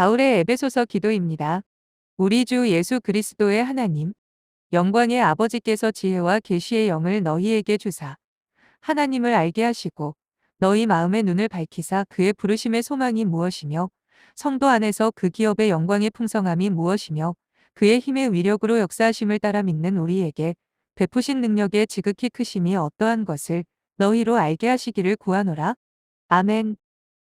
바울의 에베소서 기도입니다. 우리 주 예수 그리스도의 하나님, 영광의 아버지께서 지혜와 계시의 영을 너희에게 주사 하나님을 알게 하시고 너희 마음의 눈을 밝히사 그의 부르심의 소망이 무엇이며 성도 안에서 그 기업의 영광의 풍성함이 무엇이며 그의 힘의 위력으로 역사하심을 따라 믿는 우리에게 베푸신 능력의 지극히 크심이 어떠한 것을 너희로 알게 하시기를 구하노라. 아멘.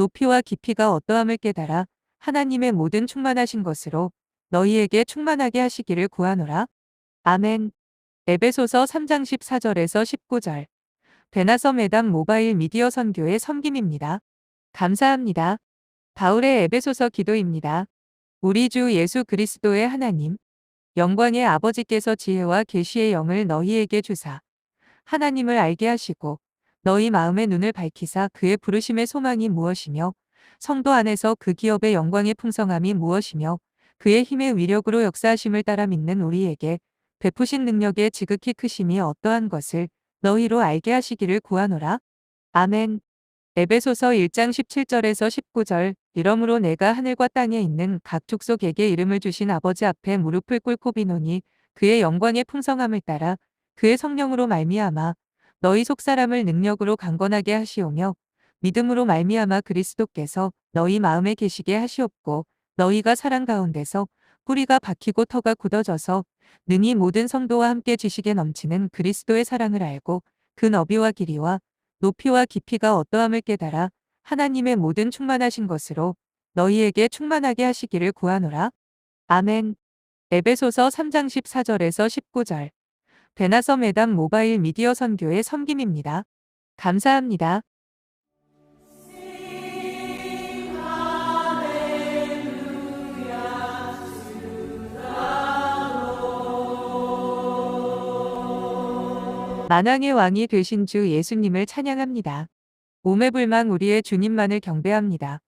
높이와 깊이가 어떠함을 깨달아 하나님의 모든 충만하신 것으로 너희에게 충만하게 하시기를 구하노라. 아멘. 에베소서 3장 14절에서 19절. 베나서 매담 모바일 미디어 선교의 섬김입니다. 감사합니다. 바울의 에베소서 기도입니다. 우리 주 예수 그리스도의 하나님, 영광의 아버지께서 지혜와 계시의 영을 너희에게 주사 하나님을 알게 하시고 너희 마음의 눈을 밝히사 그의 부르심의 소망이 무엇이며 성도 안에서 그 기업의 영광의 풍성함이 무엇이며 그의 힘의 위력으로 역사하심을 따라 믿는 우리에게 베푸신 능력의 지극히 크심이 어떠한 것을 너희로 알게 하시기를 구하노라. 아멘. 에베소서 1장 17절에서 19절 이러므로 내가 하늘과 땅에 있는 각 족속에게 이름을 주신 아버지 앞에 무릎을 꿇고 비노니 그의 영광의 풍성함을 따라 그의 성령으로 말미암아 너희 속사람을 능력으로 강건하게 하시오며 믿음으로 말미암아 그리스도께서 너희 마음에 계시게 하시옵고 너희가 사랑 가운데서 뿌리가 박히고 터가 굳어져서 능히 모든 성도와 함께 지식에 넘치는 그리스도의 사랑을 알고 그 너비와 길이와 높이와 깊이가 어떠함을 깨달아 하나님의 모든 충만하신 것으로 너희에게 충만하게 하시기를 구하노라. 아멘. 에베소서 3장 14절에서 19절. 베나서 매담 모바일 미디어 선교의 섬김입니다. 감사합니다. 만왕의 왕이 되신 주 예수님을 찬양합니다. 오매불망 우리의 주님만을 경배합니다.